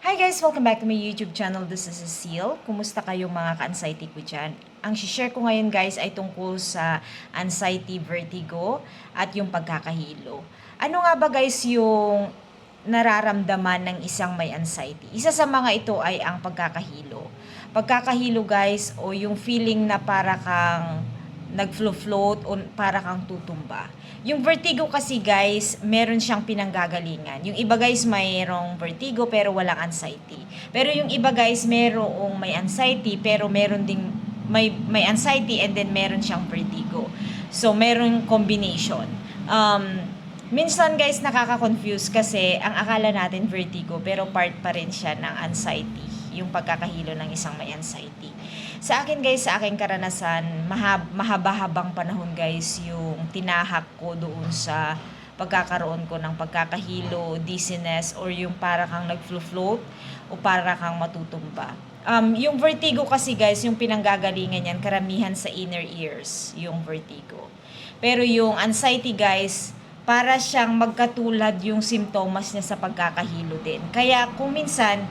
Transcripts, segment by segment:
Hi guys! Welcome back to my YouTube channel. This is Cecile. Kumusta kayong mga ka-anxiety ko dyan? Ang share ko ngayon guys ay tungkol sa anxiety, vertigo, at yung pagkakahilo. Ano nga ba guys yung nararamdaman ng isang may anxiety? Isa sa mga ito ay ang pagkakahilo. Pagkakahilo guys o yung feeling na para kang nag-float o para kang tutumba. Yung vertigo kasi guys, meron siyang pinanggagalingan. Yung iba guys mayroong vertigo pero walang anxiety. Pero yung iba guys merong may anxiety pero meron ding may may anxiety and then meron siyang vertigo. So meron combination. Um, minsan guys nakaka-confuse kasi ang akala natin vertigo pero part pa rin siya ng anxiety, yung pagkakahilo ng isang may anxiety. Sa akin guys, sa aking karanasan, mahab- mahaba-habang panahon guys yung tinahak ko doon sa pagkakaroon ko ng pagkakahilo, dizziness, or yung para kang nag-float o para kang matutumba. Um, yung vertigo kasi guys, yung pinanggagalingan yan, karamihan sa inner ears, yung vertigo. Pero yung anxiety guys, para siyang magkatulad yung simptomas niya sa pagkakahilo din. Kaya kung minsan,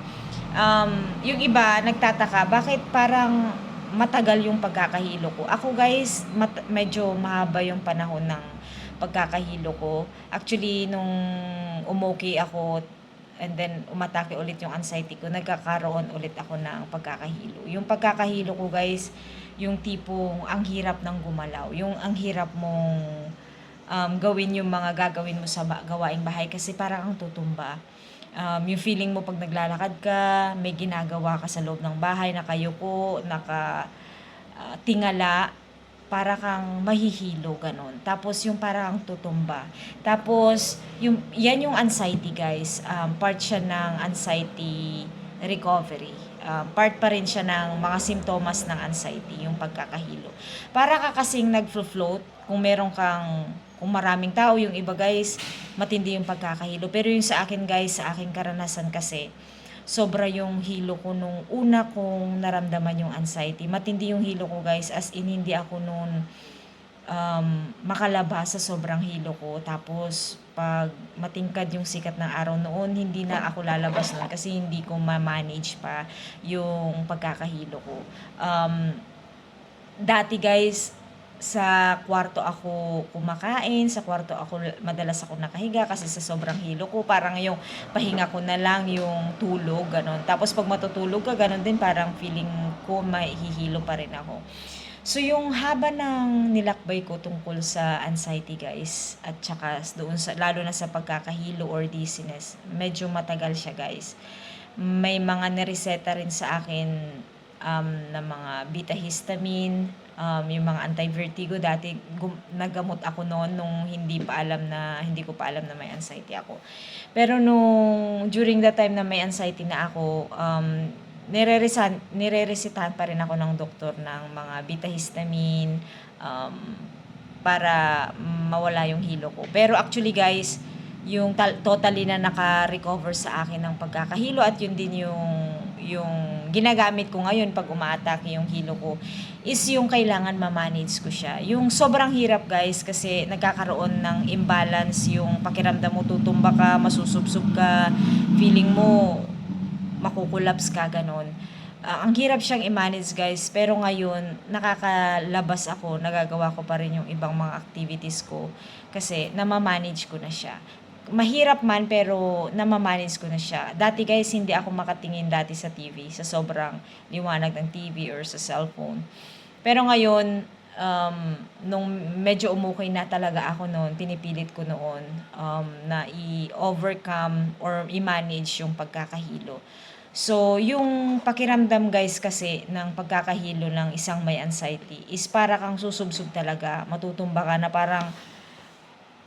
um, yung iba nagtataka, bakit parang matagal yung pagkakahilo ko? Ako guys, mat- medyo mahaba yung panahon ng pagkakahilo ko. Actually, nung umokay ako, and then umatake ulit yung anxiety ko, nagkakaroon ulit ako ng pagkakahilo. Yung pagkakahilo ko guys, yung tipong ang hirap ng gumalaw. Yung ang hirap mong um, gawin yung mga gagawin mo sa gawaing bahay kasi parang ang tutumba. Um, yung feeling mo pag naglalakad ka, may ginagawa ka sa loob ng bahay, nakayuko, naka ah, tingala, para kang mahihilo, ganun. Tapos yung parang tutumba. Tapos, yung, yan yung anxiety, guys. Um, part siya ng anxiety recovery. Um, part pa rin siya ng mga simptomas ng anxiety, yung pagkakahilo. Para ka kasing nag-float, kung meron kang, kung maraming tao, yung iba guys, matindi yung pagkakahilo. Pero yung sa akin guys, sa aking karanasan kasi, sobra yung hilo ko nung una kong naramdaman yung anxiety. Matindi yung hilo ko guys, as in hindi ako noon um, makalabas sa sobrang hilo ko. Tapos, pag matingkad yung sikat ng araw noon, hindi na ako lalabas noon kasi hindi ko ma-manage pa yung pagkakahilo ko. Um, dati guys, sa kwarto ako kumakain, sa kwarto ako madalas ako nakahiga kasi sa sobrang hilo ko, parang yung pahinga ko na lang yung tulog, ganun. Tapos pag matutulog ka, ganun din parang feeling ko mahihilo pa rin ako. So yung haba ng nilakbay ko tungkol sa anxiety guys at saka doon sa lalo na sa pagkakahilo or dizziness, medyo matagal siya guys. May mga nireseta rin sa akin um, na mga beta histamine, um, yung mga anti-vertigo dati gum- nagamot ako noon nung hindi pa alam na hindi ko pa alam na may anxiety ako. Pero nung during the time na may anxiety na ako, um, nire-resan, nire-resetahan pa rin ako ng doktor ng mga beta histamine um, para mawala yung hilo ko. Pero actually guys, yung tal- totally na naka-recover sa akin ng pagkakahilo at yun din yung yung ginagamit ko ngayon pag umaatake yung hilo ko is yung kailangan ma-manage ko siya. Yung sobrang hirap guys kasi nagkakaroon ng imbalance yung pakiramdam mo tutumba ka, masusubsob ka, feeling mo makukulaps ka ganon. Ah, ang hirap siyang i-manage guys pero ngayon nakakalabas ako, nagagawa ko pa rin yung ibang mga activities ko kasi namamanage ko na siya mahirap man pero namamanage ko na siya. Dati guys, hindi ako makatingin dati sa TV, sa sobrang liwanag ng TV or sa cellphone. Pero ngayon, um, nung medyo umukay na talaga ako noon, pinipilit ko noon um, na i-overcome or i-manage yung pagkakahilo. So, yung pakiramdam guys kasi ng pagkakahilo ng isang may anxiety is para kang susubsob talaga, matutumba ka na parang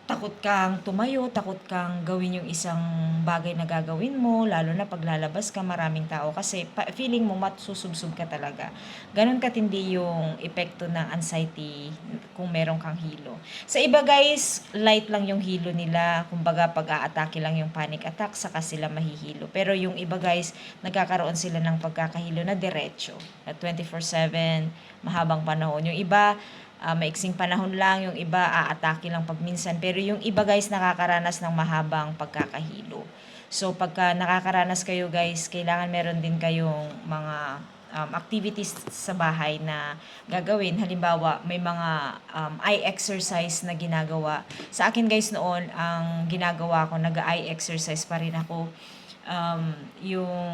takot kang tumayo, takot kang gawin yung isang bagay na gagawin mo, lalo na pag lalabas ka, maraming tao kasi feeling mo matsusubsob ka talaga. Ganon katindi yung epekto ng anxiety kung meron kang hilo. Sa iba guys, light lang yung hilo nila, kumbaga pag-aatake lang yung panic attack, saka sila mahihilo. Pero yung iba guys, nagkakaroon sila ng pagkakahilo na diretso, na 24-7, mahabang panahon. Yung iba, ah, maiksing panahon lang, yung iba aatake lang pag minsan. Pero yung iba guys nakakaranas ng mahabang pagkakahilo. So pagka nakakaranas kayo guys, kailangan meron din kayong mga um, activities sa bahay na gagawin. Halimbawa, may mga um, eye exercise na ginagawa. Sa akin guys noon, ang ginagawa ko, nag-eye exercise pa rin ako. Um, yung,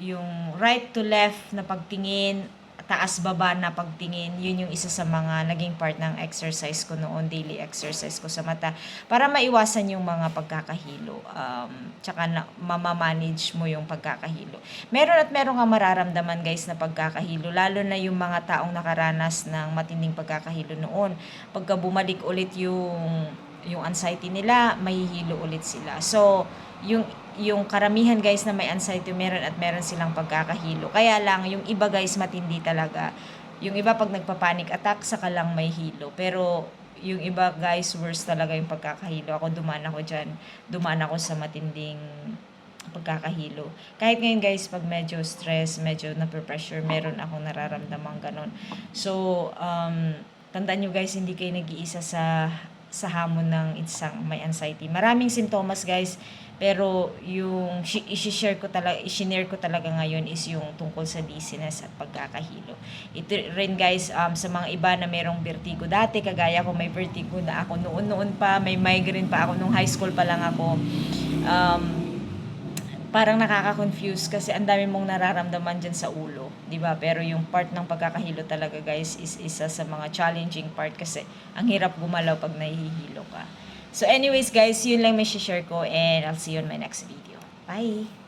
yung right to left na pagtingin, taas baba na pagtingin, yun yung isa sa mga naging part ng exercise ko noon, daily exercise ko sa mata, para maiwasan yung mga pagkakahilo. Um, tsaka na, mamamanage mo yung pagkakahilo. Meron at meron kang mararamdaman guys na pagkakahilo, lalo na yung mga taong nakaranas ng matinding pagkakahilo noon. Pagka bumalik ulit yung yung anxiety nila, mahihilo ulit sila. So, yung yung karamihan guys na may anxiety, meron at meron silang pagkakahilo. Kaya lang, yung iba guys matindi talaga. Yung iba pag nagpa-panic attack, saka lang may hilo. Pero yung iba guys, worse talaga yung pagkakahilo. Ako dumaan ako dyan. Dumaan ako sa matinding pagkakahilo. Kahit ngayon guys, pag medyo stress, medyo na-pressure, meron akong nararamdaman ganon. So, um, tandaan nyo guys, hindi kayo nag-iisa sa sa hamon ng isang may anxiety. Maraming sintomas guys, pero yung isi-share ko talaga, i-share ko talaga ngayon is yung tungkol sa dizziness at pagkakahilo. Ito rin guys, um, sa mga iba na merong vertigo dati, kagaya ko may vertigo na ako noon-noon pa, may migraine pa ako nung high school pa lang ako. Um, parang nakaka-confuse kasi ang dami mong nararamdaman dyan sa ulo, 'di ba? Pero yung part ng pagkakahilo talaga, guys, is isa sa mga challenging part kasi ang hirap gumalaw pag nahihilo ka. So anyways, guys, yun lang may share ko and I'll see you on my next video. Bye!